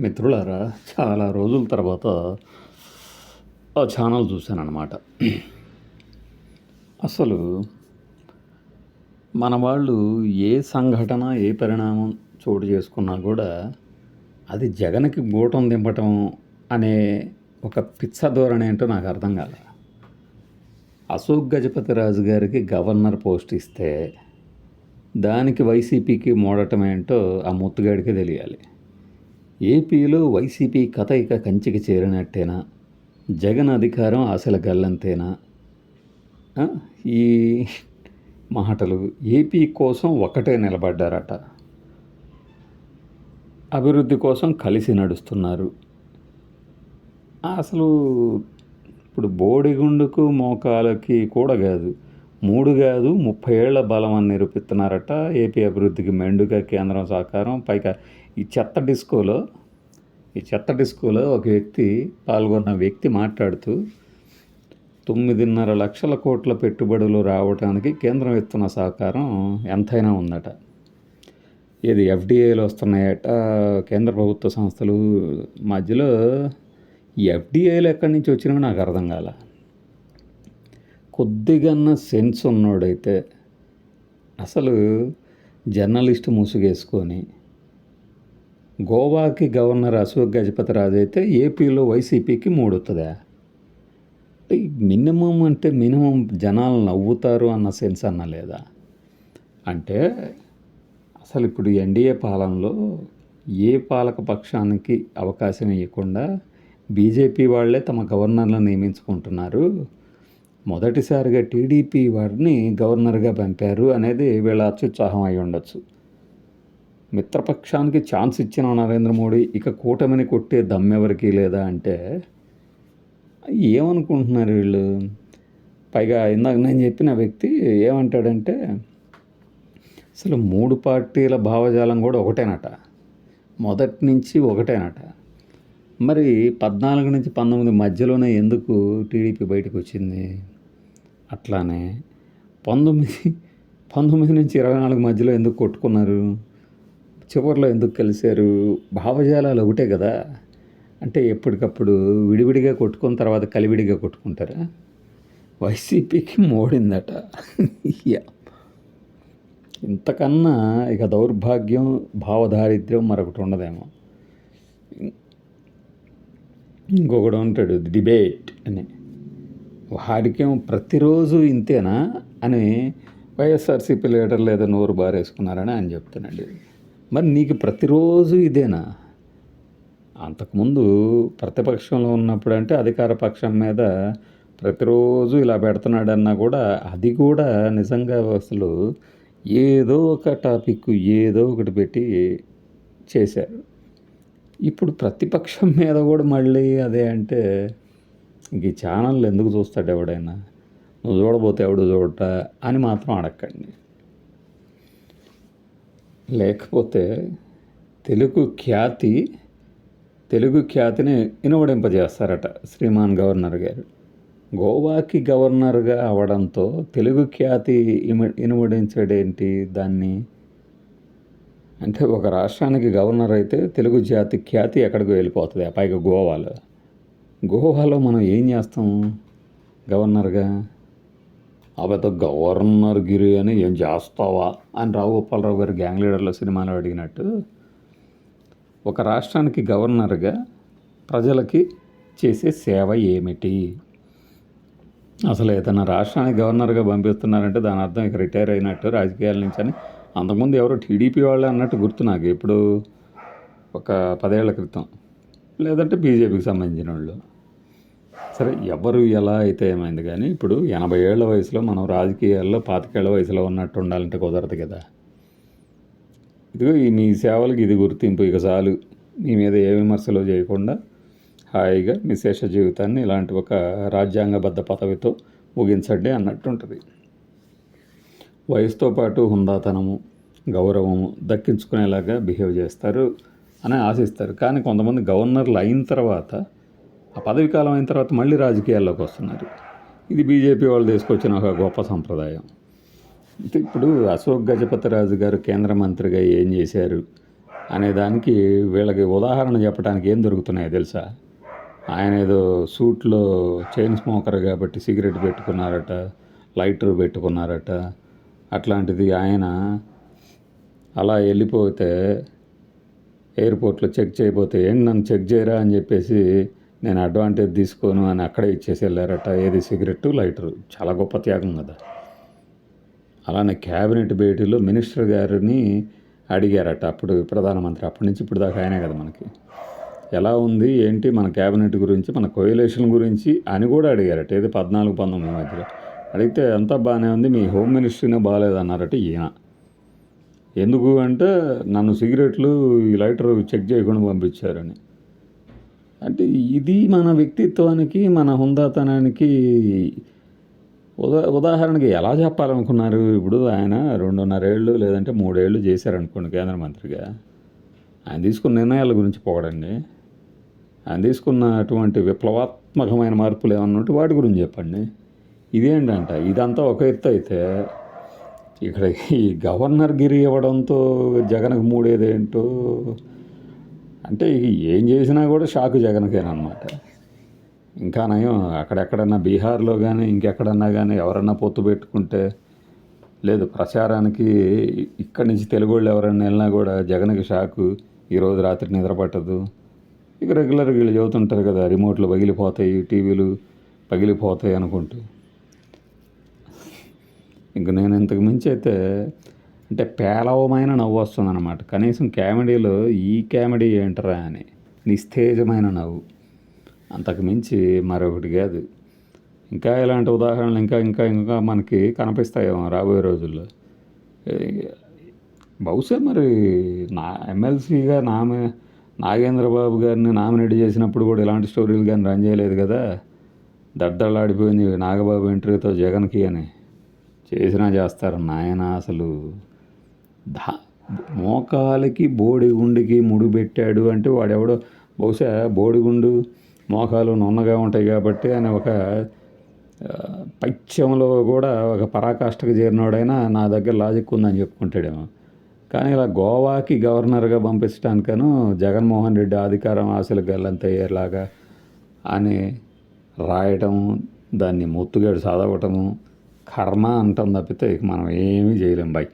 మిత్రులారా చాలా రోజుల తర్వాత ఆ ఛానల్ చూశానన్నమాట. అసలు మన వాళ్ళు ఏ సంఘటన ఏ పరిణామం చోటు చేసుకున్నా కూడా అది జగన్కి గూటం దింపటం అనే ఒక పిచ్చ ధోరణి ఏంటో నాకు అర్థం కాలే. అశోక్ గజపతి రాజు గారికి గవర్నర్ పోస్ట్ ఇస్తే దానికి వైసీపీకి మోడటం ఏంటో ఆ ముత్తుగాడికి తెలియాలి. ఏపీలో వైసీపీ కథ ఇక కంచికి చేరినట్టేనా? జగన్ అధికారం ఆశల గల్లంతేనా? ఈ మాటలు ఏపీ కోసం ఒకటే నిలబడ్డారట. అభివృద్ధి కోసం కలిసి నడుస్తున్నారు. అసలు ఇప్పుడు బోడిగుండుకు మోకాలకి కూడా కాదు. మూడు కాదు ముప్పై ఏళ్ళ బలం అని నిరూపిస్తున్నారట. ఏపీ అభివృద్ధికి మెండుగా కేంద్రం సహకారం. పైగా ఈ చెత్త డిస్కోలో ఈ చెత్త డిస్కోలో ఒక వ్యక్తి పాల్గొన్న వ్యక్తి మాట్లాడుతూ తొమ్మిదిన్నర లక్షల కోట్ల పెట్టుబడులు రావడానికి కేంద్రం ఇస్తున్న సహకారం ఎంతైనా ఉందట. ఇది ఎఫ్డిఐలు వస్తున్నాయట కేంద్ర ప్రభుత్వ సంస్థలు మధ్యలో ఎఫ్డిఏలు ఎక్కడి నుంచి వచ్చినవి నాకు అర్థం కాలే. కొద్దిగన్నా సెన్స్ ఉన్నోడైతే అసలు జర్నలిస్ట్ ముసుగేసుకొని గోవాకి గవర్నర్ అశోక్ గజపతి రాజు అయితే ఏపీలో వైసీపీకి మూడుతుందా మినిమం అంటే మినిమం జనాలు నవ్వుతారు అన్న సెన్స్ అన్న లేదా? అంటే అసలు ఇప్పుడు ఎన్డీఏ పాలనలో ఏ పాలక పక్షానికి అవకాశం ఇవ్వకుండా బీజేపీ వాళ్ళే తమ గవర్నర్లను నియమించుకుంటున్నారు. మొదటిసారిగా టీడీపీ వారిని గవర్నర్గా పంపారు అనేది వీళ్ళ అత్యుత్సాహం అయి ఉండొచ్చు. మిత్రపక్షానికి ఛాన్స్ ఇచ్చిన నరేంద్ర మోడీ ఇక కూటమిని కొట్టే దమ్మెవరికి లేదా అంటే ఏమనుకుంటున్నారు వీళ్ళు? పైగా ఇందాక నేను చెప్పిన వ్యక్తి ఏమంటాడంటే అసలు మూడు పార్టీల భావజాలం కూడా ఒకటేనట. మొదటి నుంచి ఒకటేనట. మరి పద్నాలుగు నుంచి పంతొమ్మిది మధ్యలోనే ఎందుకు టీడీపీ బయటకు వచ్చింది అట్లానే పంతొమ్మిది పంతొమ్మిది నుంచి ఇరవై నాలుగు మధ్యలో ఎందుకు కొట్టుకున్నారు? చివరిలో ఎందుకు కలిశారు? భావజాలాలు ఒకటే కదా. అంటే ఎప్పటికప్పుడు విడివిడిగా కొట్టుకున్న తర్వాత కలివిడిగా కొట్టుకుంటారా? వైసీపీకి మోడిందట. యా. ఇంతకన్నా ఇక దౌర్భాగ్యం భావదారిద్ర్యం మరొకటి ఉండదేమో. ఇంకొకడు ఉంటాడు డిబేట్ అని. వాడికేం ప్రతిరోజు ఇంతేనా అని వైఎస్ఆర్సీపీ లీడర్లు ఏదో నోరు బారేసుకున్నారని ఆయన చెప్తానండి మరి నీకు ప్రతిరోజు ఇదేనా? అంతకుముందు ప్రతిపక్షంలో ఉన్నప్పుడు అంటే అధికార పక్షం మీద ప్రతిరోజు ఇలా పెడుతున్నాడన్నా కూడా అది కూడా నిజంగా అసలు ఏదో ఒక టాపిక్ ఏదో ఒకటి పెట్టి చేశారు. ఇప్పుడు ప్రతిపక్షం మీద కూడా మళ్ళీ అదే అంటే ఈ ఛానల్ ఎందుకు చూస్తాడు ఎవడైనా? నువ్వు చూడబోతే ఎవడు చూడట అని మాత్రం అడగండి లేకపోతే తెలుగు ఖ్యాతి తెలుగు ఖ్యాతిని ఇనువడింపజేస్తారట శ్రీమాన్ గవర్నర్ గారు. గోవాకి గవర్నర్గా అవడంతో తెలుగు ఖ్యాతి ఇమ ఇనువడించడేంటి దాన్ని? అంటే ఒక రాష్ట్రానికి గవర్నర్ అయితే తెలుగు జాతి ఖ్యాతి ఎక్కడికి వెళ్ళిపోతుంది ఆ పైగా గోవాలో. గోవాలో మనం ఏం చేస్తాం? గవర్నర్గా? అబద్ధ గవర్నర్ గిరి అని ఏం చేస్తావా? అని రావు గోపాలరావు గారు గ్యాంగ్ లీడర్లో సినిమాలో అడిగినట్టు ఒక రాష్ట్రానికి గవర్నర్గా ప్రజలకి చేసే సేవ ఏమిటి? అసలు ఏదైనా రాష్ట్రానికి గవర్నర్గా పంపిస్తున్నారంటే దాని అర్థం ఇక రిటైర్ అయినట్టు రాజకీయాల నుంచి అని అంతకుముందు ఎవరో టీడీపీ వాళ్ళే అన్నట్టు గుర్తు నాకు ఇప్పుడు ఒక పదేళ్ళ క్రితం. లేదంటే బీజేపీకి సంబంధించిన వాళ్ళు సరే ఎవరు ఎలా అయితే ఏమైంది కానీ ఇప్పుడు ఎనభై ఏళ్ళ వయసులో మనం రాజకీయాల్లో పాతికేళ్ళ వయసులో ఉన్నట్టు ఉండాలంటే కుదరదు కదా. ఇదిగో ఈ మీ సేవలకు ఇది గుర్తింపు. ఇక చాలు. మీ మీద ఏ విమర్శలు చేయకుండా హాయిగా మీ శేష జీవితాన్ని ఇలాంటి ఒక రాజ్యాంగబద్ధ పదవితో ముగించండి అన్నట్టు ఉంటుంది. వయసుతో పాటు హుందాతనము గౌరవము దక్కించుకునేలాగా బిహేవ్ చేస్తారు. అని ఆశిస్తారు. కానీ కొంతమంది గవర్నర్లు అయిన తర్వాత ఆ పదవి కాలం అయిన తర్వాత మళ్ళీ రాజకీయాల్లోకి వస్తున్నారు. ఇది బీజేపీ వాళ్ళు తీసుకొచ్చిన ఒక గొప్ప సంప్రదాయం. ఇప్పుడు అశోక్ గజపతి రాజు గారు కేంద్ర మంత్రిగా ఏం చేశారు అనే దానికి వీళ్ళకి ఉదాహరణ చెప్పడానికి ఏం దొరుకుతున్నాయో తెలుసా? ఆయన ఏదో సూట్లో చైన్ స్మోకర్ కాబట్టి సిగరెట్ పెట్టుకున్నారట లైటర్ పెట్టుకున్నారట. అట్లాంటిది ఆయన అలా వెళ్ళిపోతే ఎయిర్పోర్ట్లో చెక్ చేయబోతే ఏంటి నన్ను చెక్ చేయరా అని చెప్పేసి నేను అడ్వాంటేజ్ తీసుకోను అని అక్కడే ఇచ్చేసి వెళ్ళారట. ఏది? Cigarette lighter. చాలా గొప్ప త్యాగం కదా. అలానే క్యాబినెట్ భేటీలో మినిస్టర్ గారిని అడిగారట. అప్పుడు ప్రధానమంత్రి అప్పటి నుంచి ఇప్పుడు దాకా ఆయనే కదా మనకి. ఎలా ఉంది? ఏంటి మన క్యాబినెట్ గురించి మన కోయలేషన్ గురించి అని కూడా అడిగారట. ఏది? పద్నాలుగు పంతొమ్మిది మధ్యలో. అడిగితే అంతా బాగానే ఉంది మీ హోమ్ మినిస్ట్రీనే బాగాలేదన్నారట ఈయన. ఎందుకు అంటే నన్ను సిగరెట్లు ఈ లైటర్ చెక్ చేయకుండా పంపించారని. అంటే ఇది మన వ్యక్తిత్వానికి మన హుందాతనానికి ఉదా ఉదాహరణకి ఎలా చెప్పాలనుకున్నారు? ఇప్పుడు ఆయన రెండున్నరేళ్ళు లేదంటే మూడేళ్ళు చేశారనుకోండి కేంద్ర మంత్రిగా. ఆయన తీసుకున్న నిర్ణయాల గురించి పోగడండి. ఆయన తీసుకున్నటువంటి విప్లవాత్మకమైన మార్పులు ఏమన్నా ఉంటే వాటి గురించి చెప్పండి. ఇదేంటంట? ఇదంతా ఒక ఎత్తు అయితే ఇక్కడ ఈ గవర్నర్ గిరి ఇవ్వడంతో జగన్కి మూడేదేంటో అంటే ఏం చేసినా కూడా షాక్ జగన్కేనమాట ఇంకా నయం అక్కడెక్కడన్నా బీహార్లో కానీ ఇంకెక్కడన్నా కానీ ఎవరన్నా పొత్తు పెట్టుకుంటే లేదు ప్రచారానికి ఇక్కడి నుంచి తెలుగు వాళ్ళు ఎవరన్నా వెళ్ళినా కూడా జగన్కి షాకు ఈరోజు రాత్రి నిద్ర పట్టదు. ఇక రెగ్యులర్గా వీళ్ళు చదువుతుంటారు కదా రిమోట్లు పగిలిపోతాయి టీవీలు పగిలిపోతాయి అనుకుంటూ. ఇంక నేను ఇంతకు మించి అయితే అంటే పేలవమైన నవ్వు వస్తుంది అనమాట కనీసం కామెడీలో ఈ కామెడీ ఏంటరా అని. నిస్తేజమైన నవ్వు. అంతకు మించి మరొకటి కాదు. ఇంకా ఇలాంటి ఉదాహరణలు ఇంకా ఇంకా ఇంకా మనకి కనిపిస్తాయేమో రాబోయే రోజుల్లో. బహుశా మరి నా ఎమ్మెల్సీగా నామి నాగేంద్రబాబు గారిని నామినేట్ చేసినప్పుడు కూడా ఇలాంటి స్టోరీలు కానీ రన్ చేయలేదు కదా. దడ్డలాడిపోయింది నాగబాబు ఇంటర్వ్యూతో జగన్కి అని. చేసినా చేస్తారు. నాయన అసలు దా మోకాలకి బోడిగుండికి ముడి పెట్టాడు అంటే వాడెవడో బహుశా బోడిగుండు మోకాలు నున్నగా ఉంటాయి కాబట్టి అని ఒక పైత్యంలో కూడా ఒక పరాకాష్ఠకు చేరినోడైనా నా దగ్గర లాజిక్ ఉందని చెప్పుకుంటాడేమో. కానీ ఇలా గోవాకి గవర్నర్గా పంపించడానికను జగన్మోహన్ రెడ్డి అధికారం ఆశలు గల్లంతయ్యేలాగా అని రాయటం దాన్ని మొత్తుగాడు చదవటము కర్మ అంటాం తప్పితే మనం ఏమీ చేయలేం బాయ్